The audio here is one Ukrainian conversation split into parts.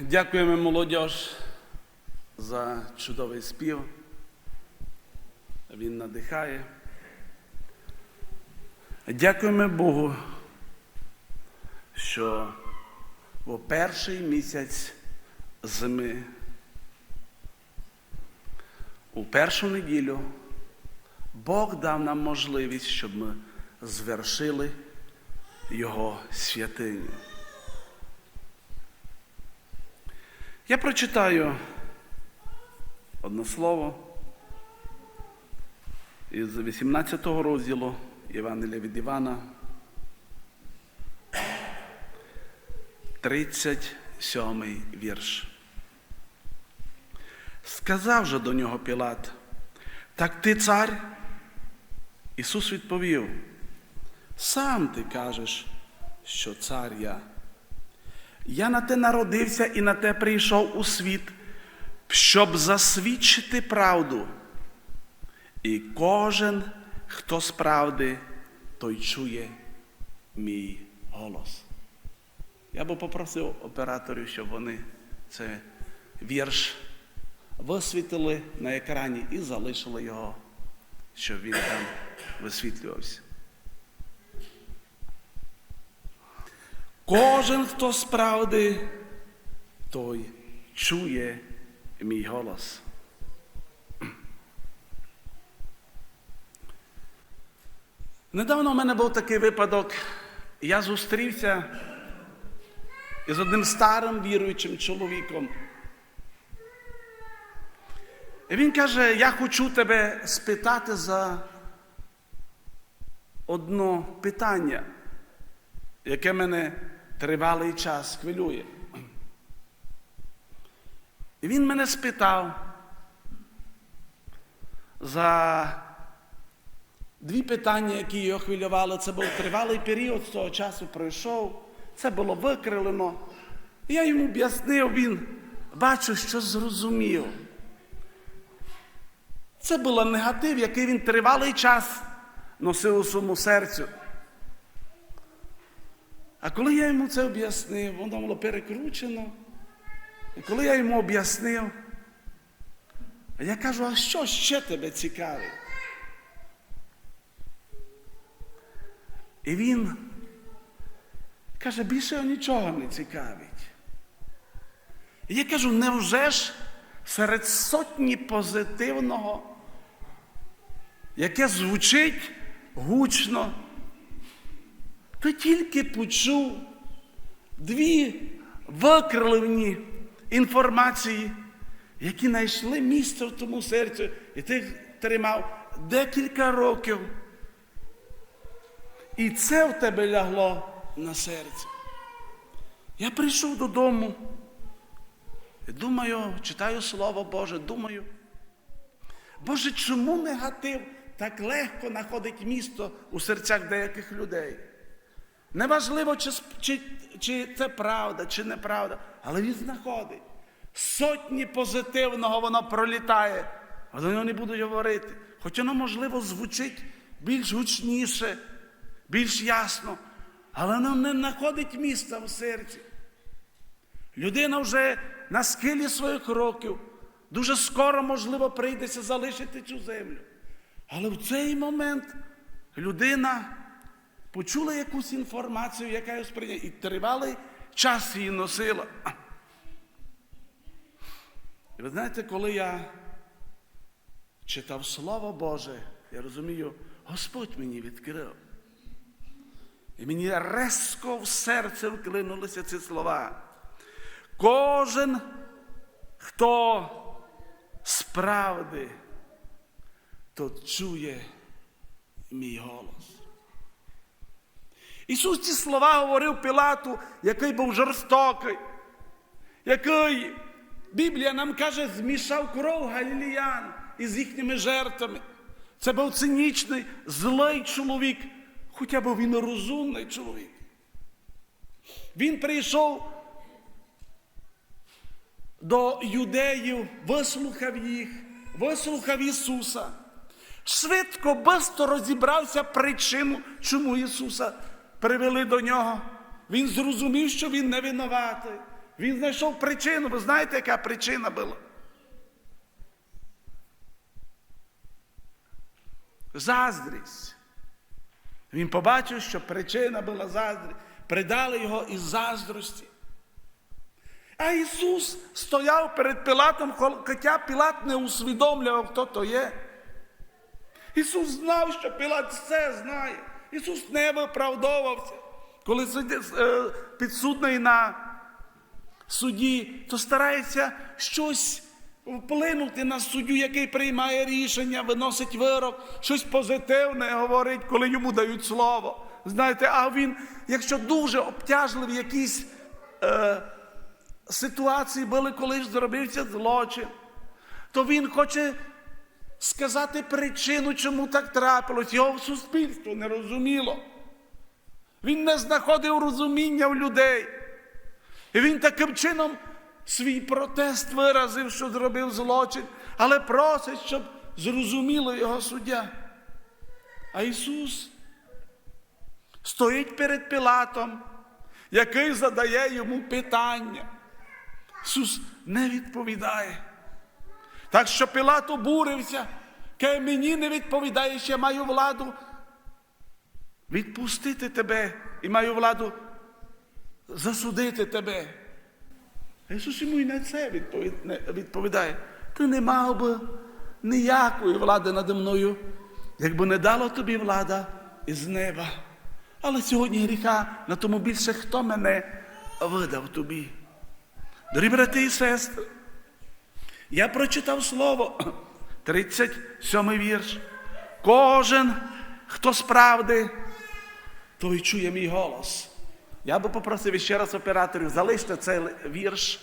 Дякуємо молодіж за чудовий спів. Він надихає. Дякуємо Богу, що в перший місяць зими, у першу неділю, Бог дав нам можливість, щоб ми звершили Його святиню. Я прочитаю одне слово із 18 розділу Євангелія від Івана, 37 вірш. Сказав же до нього Пілат, так ти цар? Ісус відповів, сам ти кажеш, що цар я. Я на те народився і на те прийшов у світ, щоб засвідчити правду. І кожен, хто з правди, той чує мій голос. Я би попросив операторів, щоб вони цей вірш висвітлили на екрані і залишили його, щоб він там висвітлювався. Кожен, хто з правди, той чує мій голос. Недавно в мене був такий випадок. Я зустрівся із одним старим віруючим чоловіком. І він каже, я хочу тебе спитати за одне питання, яке мене тривалий час хвилює. І він мене спитав за дві питання, які його хвилювали. Це був тривалий період з того часу пройшов, це було викрилено. Я йому об'яснив, він бачу, що зрозумів. Це був негатив, який він тривалий час носив у своєму серцю. А коли я йому це об'яснив, воно було перекручено. І коли я йому об'яснив, я кажу, а що ще тебе цікавить? І він каже, більше нічого не цікавить. І я кажу, невже ж серед сотні позитивного, яке звучить гучно, ти тільки почув дві викривлені інформації, які знайшли місце в тому серцю, і ти тримав декілька років. І це в тебе лягло на серце. Я прийшов додому. І думаю, читаю Слово Боже, думаю. Боже, чому негатив так легко знаходить місто у серцях деяких людей? Неважливо, чи, чи, чи це правда, чи неправда, але він знаходить. Сотні позитивного воно пролітає, але воно не будуть говорити. Хоч воно, можливо, звучить більш гучніше, більш ясно, але воно не знаходить місця в серці. Людина вже на схилі своїх років, дуже скоро, можливо, прийдеться залишити цю землю. Але в цей момент людина почула якусь інформацію, яка її сприйняла, і тривалий час її носила. І ви знаєте, коли я читав Слово Боже, я розумію, Господь мені відкрив. І мені резко в серце вклинулися ці слова. Кожен, хто справди, то чує мій голос. Ісус ці слова говорив Пілату, який був жорстокий, який, Біблія нам каже, змішав кров галіліян із їхніми жертвами. Це був цинічний, злий чоловік, хоча б він розумний чоловік. Він прийшов до юдеїв, вислухав їх, вислухав Ісуса. Швидко, бисто розібрався причину, чому Ісуса привели до нього. Він зрозумів, що Він не винуватий. Він знайшов причину. Ви знаєте, яка причина була? Заздрість. Він побачив, що причина була заздрість. Придали його із заздрості. А Ісус стояв перед Пілатом, хоча Пілат не усвідомлював, хто то є. Ісус знав, що Пілат все знає. Ісус не виправдовувався. Коли е, підсудний на суді, то старається щось вплинути на суддю, який приймає рішення, виносить вирок, щось позитивне говорить, коли йому дають слово. Знаєте, а він, якщо дуже обтяжливі якісь е, ситуації були, коли зробився злочин, то він хоче сказати причину, чому так трапилось. Його суспільство не розуміло. Він не знаходив розуміння в людей. І він таким чином свій протест виразив, що зробив злочин, але просить, щоб зрозуміло його суддя. А Ісус стоїть перед Пілатом, який задає йому питання. Ісус не відповідає. Так що Пілат обурився, каже, мені не відповідаєш, я маю владу відпустити тебе і маю владу засудити тебе. Ісус йому і на це відповідає. Ти не мав би ніякої влади нади мною, якби не дала тобі влада із неба. Але сьогодні гріха на тому більше, хто мене видав тобі. Дорогі брати і сестри, я прочитав слово, 37 вірш. Кожен, хто справди, той чує мій голос. Я би попросив ще раз операторів, залиште цей вірш,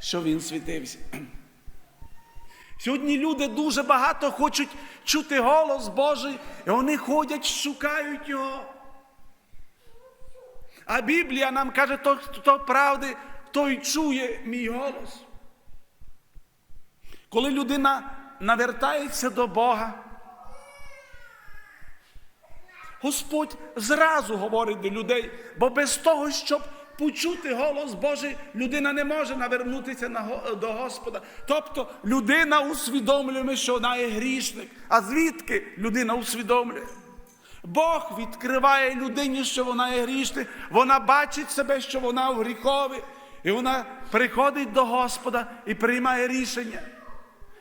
що він світився. Сьогодні люди дуже багато хочуть чути голос Божий, і вони ходять, шукають його. А Біблія нам каже, хто, хто правди, той чує мій голос. Коли людина навертається до Бога, Господь зразу говорить до людей, бо без того, щоб почути голос Божий, людина не може навернутися до Господа. Тобто людина усвідомлює, що вона є грішник. А звідки людина усвідомлює? Бог відкриває людині, що вона є грішник, вона бачить себе, що вона в гріхові, і вона приходить до Господа і приймає рішення.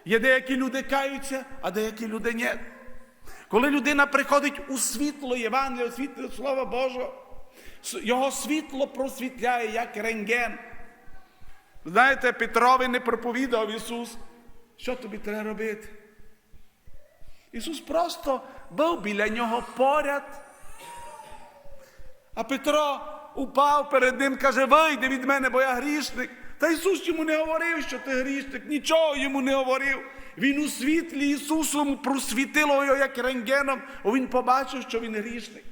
Є деякі люди каються, а деякі люди ні. Коли людина приходить у світло Євангелія, у світло Слова Божого, його світло просвітляє, як рентген. Знаєте, Петрові не проповідав Ісус, що тобі треба робити? Ісус просто був біля нього поряд. А Петро упав перед ним, каже, вийди від мене, бо я грішник. Та Ісус йому не говорив, що ти грішник, нічого йому не говорив. Він у світлі Ісусом просвітило його як рентгеном, бо Він побачив, що він грішник.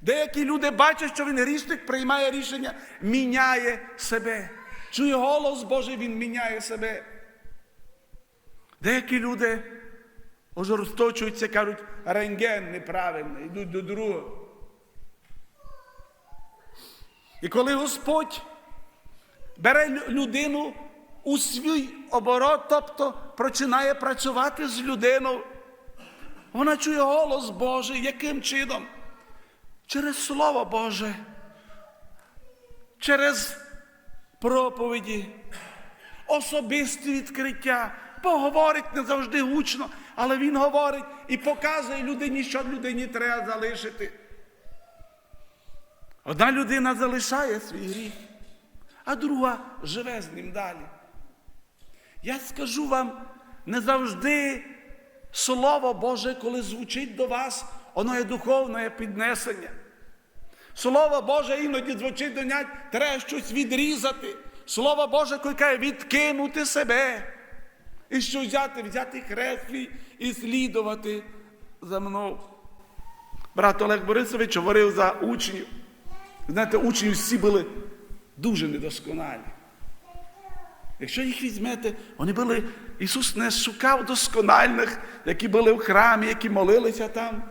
Деякі люди бачать, що він грішник, приймає рішення, міняє себе. Чує голос Божий, він міняє себе. Деякі люди ожорсточуються, кажуть, рентген неправильний, йдуть до другого. І коли Господь бере людину у свій оборот, тобто починає працювати з людиною, вона чує голос Божий, яким чином? Через Слово Боже, через проповіді, особисті відкриття. Бог говорить не завжди гучно, але Він говорить і показує людині, що людині треба залишити. Одна людина залишає свій гріх, а друга живе з ним далі. Я скажу вам, не завжди Слово Боже, коли звучить до вас, воно є духовне піднесення. Слово Боже іноді звучить до нять, треба щось відрізати. Слово Боже каже відкинути себе. І що взяти, взяти хрест і слідувати за мною. Брат Олег Борисович говорив за учнів. Знаєте, учні всі були дуже недосконалі. Якщо їх візьмете, вони були, Ісус не шукав доскональних, які були в храмі, які молилися там.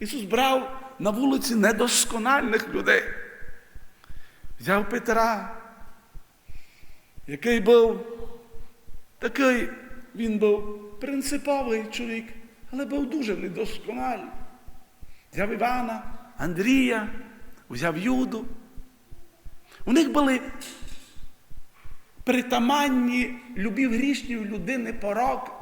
Ісус брав на вулиці недоскональних людей. Взяв Петра, який був такий, він був принциповий чоловік, але був дуже недосконалий. Взяв Івана, Андрія, взяв Юду. У них були притаманні любів грішні у людини пороки.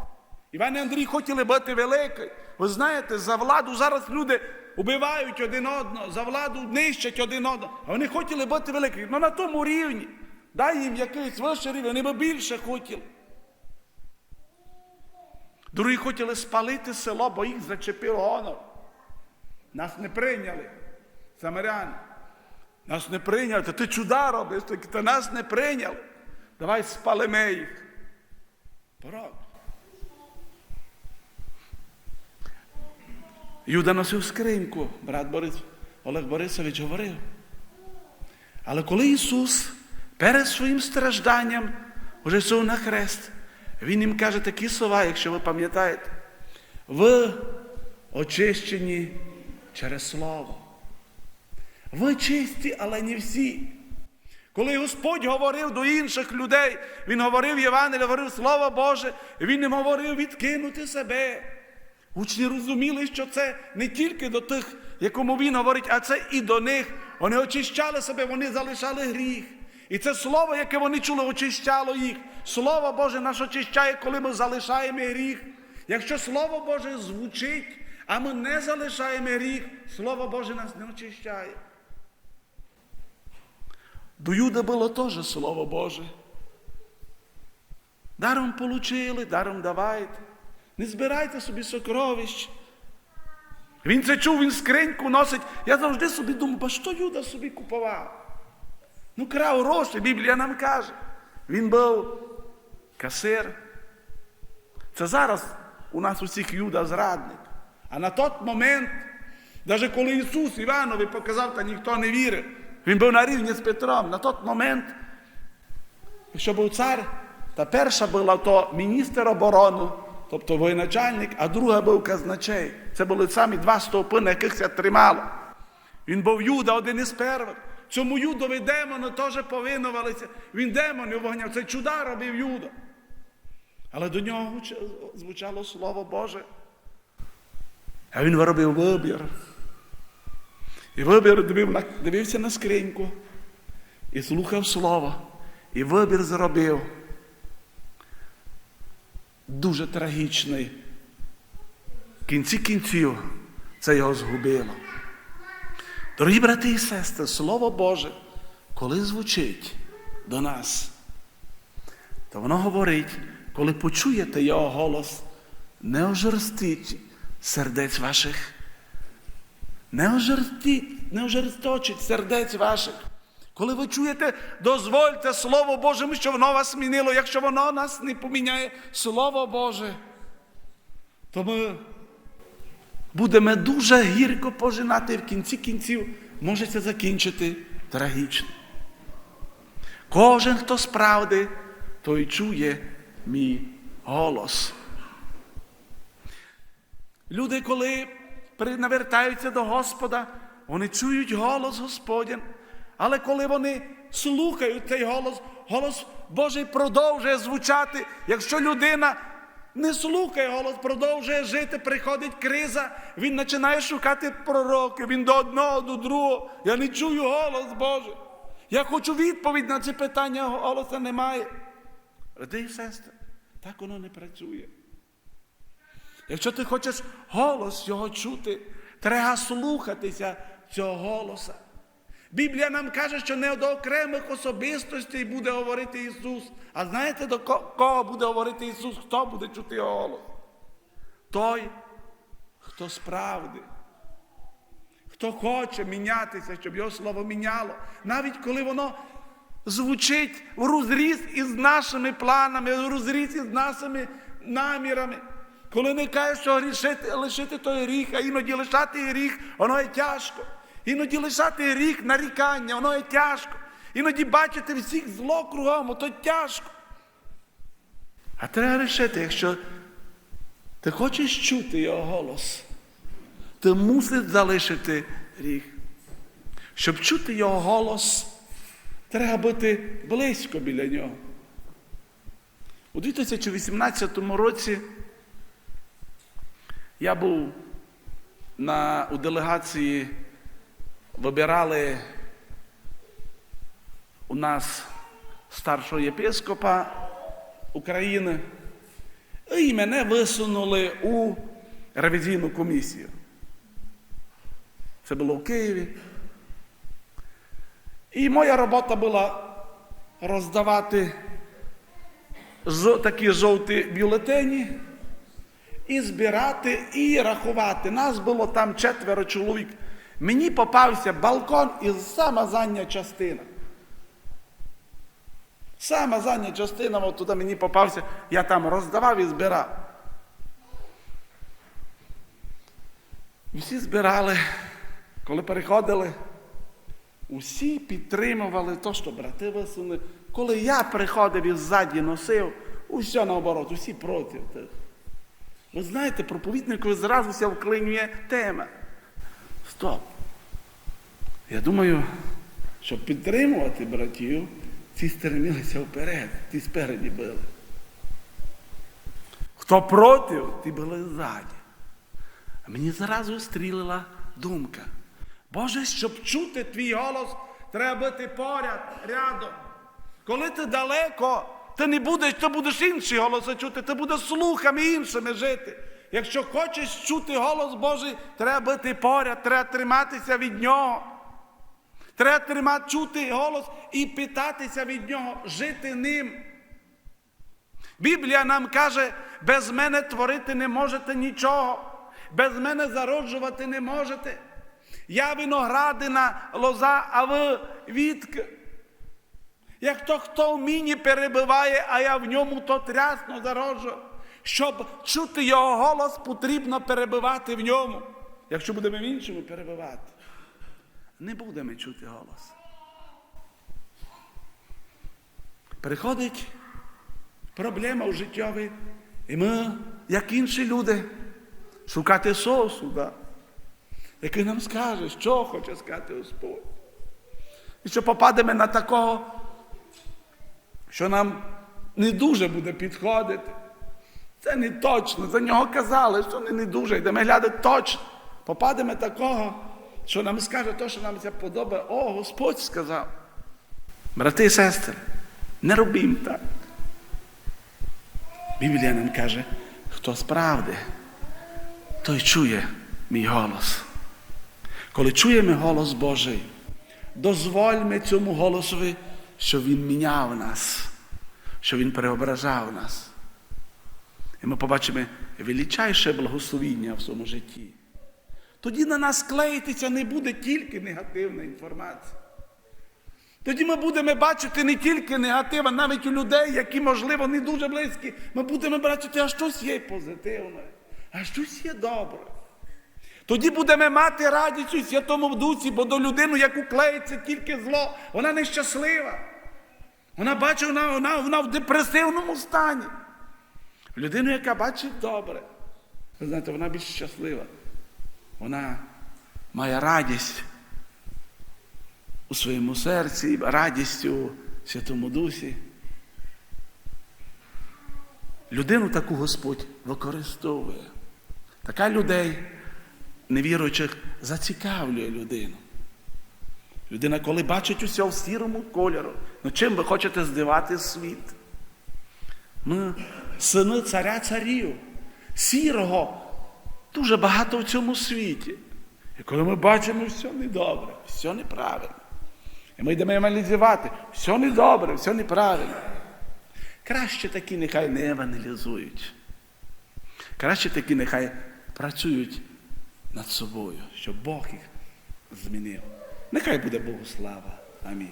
Іван і Андрій хотіли бути великий. Ви знаєте, за владу зараз люди убивають один одного, за владу нищать один одного. А вони хотіли бути великими. Ну на тому рівні. Дай їм якийсь вищий рівень, вони б більше хотіли. Другі хотіли спалити село, бо їх зачепив гонор. Нас не прийняли, самаряни. Нас не прийняли, та ти чуда робиш, та нас не прийняли. Давай спалимо їх. Порок. Юда носив скриньку, брат Борис, Олег Борисович говорив. Але коли Ісус перед своїм стражданням вже йшов на хрест, Він їм каже такі слова, якщо ви пам'ятаєте, ви очищені через Слово. Ви чисті, але не всі. Коли Господь говорив до інших людей, Він говорив Євангеліє, говорив Слово Боже, Він їм говорив відкинути себе. Учні розуміли, що це не тільки до тих, якому він говорить, а це і до них. Вони очищали себе, вони залишали гріх. І це слово, яке вони чули, очищало їх. Слово Боже нас очищає, коли ми залишаємо гріх. Якщо Слово Боже звучить, а ми не залишаємо гріх, Слово Боже нас не очищає. До Юда було теж Слово Боже. Даром получили, даром давайте. Не збирайте собі сокровищ. Він це чув, він скриньку носить. Я завжди собі думав, ба що Юда собі купував? Ну, крав гроші, Біблія нам каже. Він був касир. Це зараз у нас усіх Юда зрадник. А на той момент, навіть коли Ісус Іванові показав, та ніхто не вірив, він був на рівні з Петром. На той момент, якщо був цар, та перша була то міністр оборони, тобто воєначальник, а друга був казначей. Це були самі два стовпи, на яких це тримало. Він був Юда, один із первих. Цьому Юдові демони теж повинувалися. Він демонів вогняв. Це чуда робив Юда. Але до нього звучало Слово Боже. А він робив вибір. І вибір дивився на скриньку і слухав Слово. І вибір зробив дуже трагічний. В кінці кінців це його згубило. Дорогі брати і сестри, Слово Боже, коли звучить до нас, то воно говорить, коли почуєте його голос, не ожорстіть сердець ваших, не ожорстіть, не ожорсточить сердець ваших. Коли ви чуєте, дозвольте Слово Боже, що воно вас змінило. Якщо воно нас не поміняє, Слово Боже, то ми будемо дуже гірко пожинати в кінці кінців, може це закінчити трагічно. Кожен, хто справди, той чує мій голос. Люди, коли навертаються до Господа, вони чують голос Господень. Але коли вони слухають цей голос, голос Божий продовжує звучати. Якщо людина не слухає голос, продовжує жити, приходить криза, він починає шукати пророки, він до одного, до другого. Я не чую голос Божий. Я хочу відповідь на ці питання, голоса немає. Ради і сестри, так воно не працює. Якщо ти хочеш голос його чути, треба слухатися цього голоса. Біблія нам каже, що не до окремих особистостей буде говорити Ісус. А знаєте, до кого буде говорити Ісус? Хто буде чути його голос? Той, хто справди, хто хоче мінятися, щоб його слово міняло. Навіть коли воно звучить в розріз із нашими планами, в розріз із нашими намірами. Коли не каже, що грішити, лишити той гріх, а іноді лишати гріх, воно є тяжко. Іноді лишати гріх, нарікання, воно є тяжко. Іноді бачити всіх зло кругом, то тяжко. А треба рішити, якщо ти хочеш чути його голос, ти мусиш залишити гріх. Щоб чути його голос, треба бути близько біля нього. У 2018 році я був на, у делегації, вибирали у нас старшого єпископа України, і мене висунули у ревізійну комісію. Це було в Києві. І моя робота була роздавати такі жовті бюлетені і збирати, і рахувати. Нас було там четверо чоловік. Мені попався балкон і сама задня частина. Сама задня частина, от туди мені попався, я там роздавав і збирав. Всі збирали, коли переходили, усі підтримували то, що брати висунули. Коли я приходив і ззаді носив, усе наоборот, усі проти. Ви знаєте, проповідникові зразу вклинює тема. Стоп. Я думаю, щоб підтримувати братів, ці стремилися вперед, ті спереді били. Хто проти, ті були ззаді. Мені зразу стрілила думка. Боже, щоб чути твій голос, треба бути поряд, рядом. Коли ти далеко, ти не будеш, ти будеш інші голоси чути, ти будеш слухами іншими жити. Якщо хочеш чути голос Божий, треба бути поряд, треба триматися від нього. Треба тримати, чути голос і питатися від нього, жити ним. Біблія нам каже, без мене творити не можете нічого, без мене зароджувати не можете. Я виноградина лоза, а ви вітки. Як то хто в мені перебиває, а я в ньому то трясно зароджу. Щоб чути його голос, потрібно перебивати в ньому. Якщо будемо в іншому перебивати, не будемо чути голос. Приходить проблема в життєві, і ми, як інші люди, шукати сосуда, який нам скаже, що хоче сказати Господь. І що попадемо на такого, що нам не дуже буде підходити. Це не точно. За нього казали, що не, не дуже. Йдемо глядати точно. Попадемо такого, що нам скаже те, що нам це подобає. О, Господь сказав. Брати і сестри, не робім так. Біблія нам каже, хто справди, той чує мій голос. Коли чуємо голос Божий, дозвольмо цьому голосові, щоб він міняв нас, щоб він преображав нас. І ми побачимо величайше благословіння в своєму житті. Тоді на нас клеїтися не буде тільки негативна інформація. Тоді ми будемо бачити не тільки негатив, а навіть у людей, які, можливо, не дуже близькі. Ми будемо бачити, а щось є позитивне, а щось є добре. Тоді будемо мати радість у Святому Дусі, бо до людини, яку клеїться тільки зло, вона нещаслива. Вона бачить, вона, вона, вона в депресивному стані. Людину, яка бачить добре, ви знаєте, вона більш щаслива. Вона має радість у своєму серці, радість у Святому Дусі. Людину таку Господь використовує. Така людей, невіруючих, зацікавлює людину. Людина, коли бачить усе в сірому кольору, ну чим ви хочете здивати світ? Ми сини царя царів, сірого, дуже багато в цьому світі. І коли ми бачимо все недобре, все неправильно. І ми йдемо аналізувати, все недобре, все неправильно. Краще такі нехай не евангелізують. Краще такі нехай працюють над собою, щоб Бог їх змінив. Нехай буде Богу слава. Амінь.